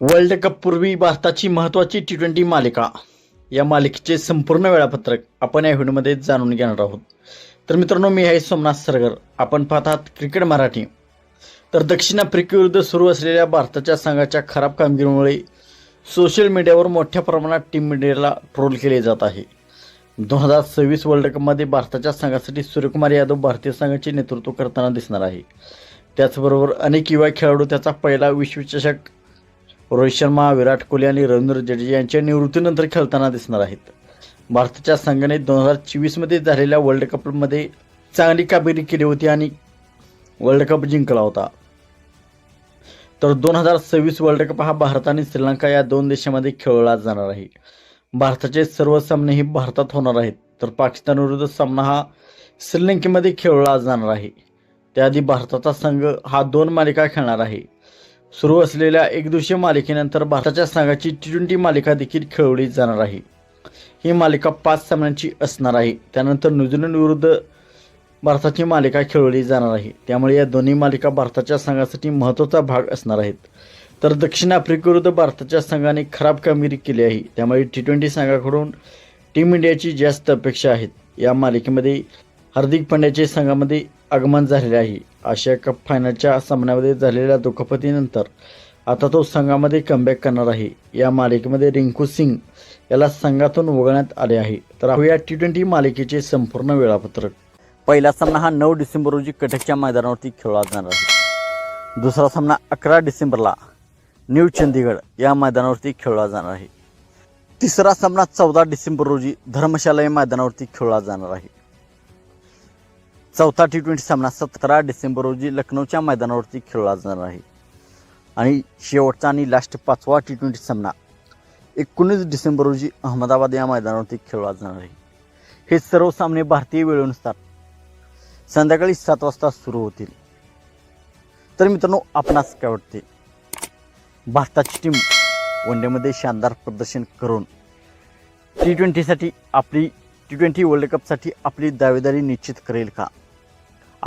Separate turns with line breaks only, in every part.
World कपपूर्वी भारताची महत्त्वाची T twenty मालिका. या मालिकेचे संपूर्ण वेळापत्रक आपण या व्हिडिओमध्ये जाणून घेणार आहोत. तर मित्रांनो मी आहे सोमनाथ सरगर. आपण पाहतात क्रिकेट मराठी. तर दक्षिण आफ्रिकेविरुद्ध सुरू असलेल्या भारताच्या संघाच्या खराब कामगिरीमुळे सोशल मीडियावर मोठ्या प्रमाणात टीम इंडियाला ट्रोल केले जात आहे. दोन हजार सव्वीस वर्ल्ड कपमध्ये भारताच्या संघासाठी सूर्यकुमार यादव भारतीय संघाचे नेतृत्व करताना दिसणार आहे. त्याचबरोबर अनेक युवा खेळाडू त्याचा पहिला विश्वचषक रोहित शर्मा विराट कोहली आणि रवींद्र जडेजा यांच्या निवृत्तीनंतर खेळताना दिसणार आहेत. भारताच्या संघाने दोन हजार चोवीसमध्ये झालेल्या वर्ल्ड कपमध्ये चांगली कामगिरी केली होती आणि वर्ल्ड कप जिंकला होता. तर दोन हजार सव्वीस वर्ल्ड कप हा भारत आणि श्रीलंका या दोन देशामध्ये खेळला जाणार आहे. भारताचे सर्व सामने हे भारतात होणार आहेत. तर पाकिस्तान विरुद्ध सामना हा श्रीलंकेमध्ये खेळला जाणार आहे. त्याआधी भारताचा संघ हा दोन मालिका खेळणार आहे. सुरू असलेल्या एकदिवसीय मालिकेनंतर भारताच्या संघाची टी ट्वेंटी मालिका देखील खेळवली जाणार आहे. ही मालिका पाच सामन्यांची असणार आहे. त्यानंतर न्यूझीलंड विरुद्ध भारताची मालिका खेळवली जाणार आहे. त्यामुळे या दोन्ही मालिका भारताच्या संघासाठी महत्त्वाचा भाग असणार आहेत. तर दक्षिण आफ्रिकेविरुद्ध भारताच्या संघाने खराब कामगिरी केली आहे. त्यामुळे टी ट्वेंटी संघाकडून टीम इंडियाची जास्त अपेक्षा आहेत. या मालिकेमध्ये हार्दिक पांड्याचे संघामध्ये आगमन झालेले आहे. आशिया कप फायनलच्या सामन्यामध्ये झालेल्या दुखापतीनंतर आता तो संघामध्ये कमबॅक करणार आहे. या मालिकेमध्ये रिंकू सिंग याला संघातून वगळण्यात आले आहे. तर या टी ट्वेंटी मालिकेचे संपूर्ण वेळापत्रक. पहिला सामना हा नऊ डिसेंबर रोजी कटकच्या मैदानावरती खेळला जाणार आहे. दुसरा सामना अकरा डिसेंबरला न्यू चंदीगड या मैदानावरती खेळला जाणार आहे. तिसरा सामना चौदा डिसेंबर रोजी धर्मशाला या मैदानावरती खेळला जाणार आहे. चौथा टी ट्वेंटी सामना सतरा डिसेंबर रोजी लखनौच्या मैदानावरती खेळला जाणार आहे. आणि शेवटचा आणि लास्ट पाचवा टी ट्वेंटी सामना एकोणीस डिसेंबर रोजी अहमदाबाद या मैदानावरती खेळला जाणार आहे. हे सर्व सामने भारतीय वेळेनुसार संध्याकाळी सात वाजता सुरू होतील. तर मित्रांनो आपणास काय वाटते? भारताची टीम वनडेमध्ये शानदार प्रदर्शन करून टी ट्वेंटीसाठी आपली टी ट्वेंटी वर्ल्ड कपसाठी आपली दावेदारी निश्चित करेल का?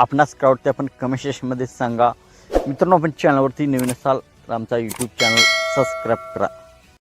आपणास काय वाटते आपण कमेंट सेशनमध्ये सांगा. मित्रांनो आपण चॅनलवरती नवीन असाल आमचा यूट्यूब चॅनल सबस्क्राईब करा.